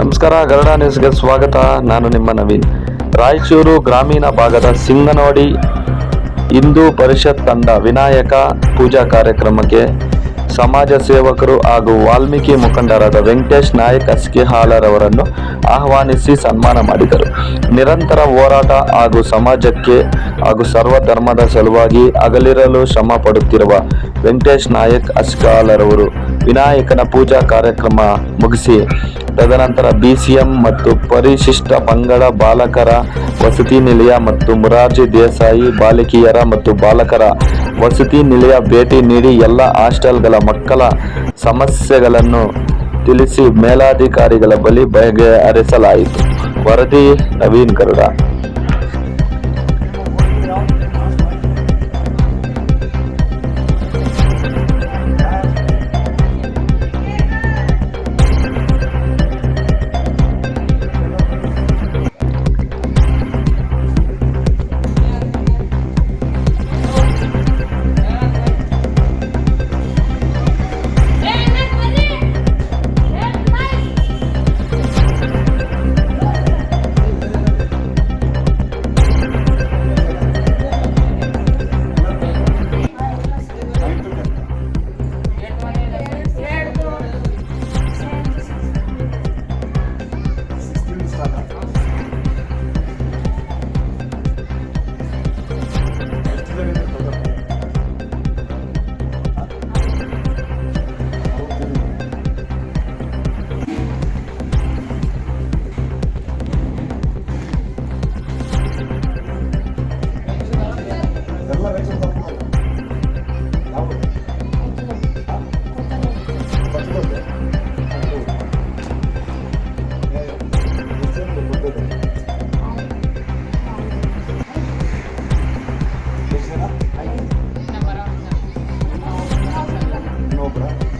ನಮಸ್ಕಾರ, ಗರುಡ ನ್ಯೂಸ್ಗೆ ಸ್ವಾಗತ. ನಾನು ನಿಮ್ಮ ನವೀನ್. ರಾಯಚೂರು ಗ್ರಾಮೀಣ ಭಾಗದ ಸಿಂಗನೋಡಿ ಹಿಂದೂ ಪರಿಷತ್ ತಂಡ ವಿನಾಯಕ ಪೂಜಾ ಕಾರ್ಯಕ್ರಮಕ್ಕೆ ಸಮಾಜ ಸೇವಕರು ಹಾಗೂ ವಾಲ್ಮೀಕಿ ಮುಖಂಡರಾದ ವೆಂಕಟೇಶ್ ನಾಯಕ್ ಅಸ್ಕಿಹಾಲರವರನ್ನು ಆಹ್ವಾನಿಸಿ ಸನ್ಮಾನ ಮಾಡಿದರು. ನಿರಂತರ ಹೋರಾಟ ಹಾಗೂ ಸಮಾಜಕ್ಕೆ ಹಾಗೂ ಸರ್ವ ಧರ್ಮದ ಸಲುವಾಗಿ ಅಗಲಿರಲು ಶ್ರಮ ಪಡುತ್ತಿರುವ ವೆಂಕಟೇಶ್ ನಾಯಕ್ ಅಸ್ಕಿಹಾಲರವರು ವಿನಾಯಕನ ಪೂಜಾ ಕಾರ್ಯಕ್ರಮ ಮುಗಿಸಿ ತದನಂತರ ಬಿಸಿಎಂ ಮತ್ತು ಪರಿಶಿಷ್ಟ ಪಂಗಡ ಬಾಲಕರ ವಸತಿ ನಿಲಯ ಮತ್ತು ಮುರಾರ್ಜಿ ದೇಸಾಯಿ ಬಾಲಕಿಯರ ಮತ್ತು ಬಾಲಕರ ವಸತಿ ನಿಲಯ ಭೇಟಿ ನೀಡಿ ಎಲ್ಲ ಹಾಸ್ಟೆಲ್ಗಳ ಮಕ್ಕಳ ಸಮಸ್ಯೆಗಳನ್ನು ತಿಳಿಸಿ ಮೇಲಾಧಿಕಾರಿಗಳ ಬಳಿ ಬಗೆಹರಿಸಲಾಯಿತು. ವರದಿ ನವೀನ್ ಗರುಡ comprar.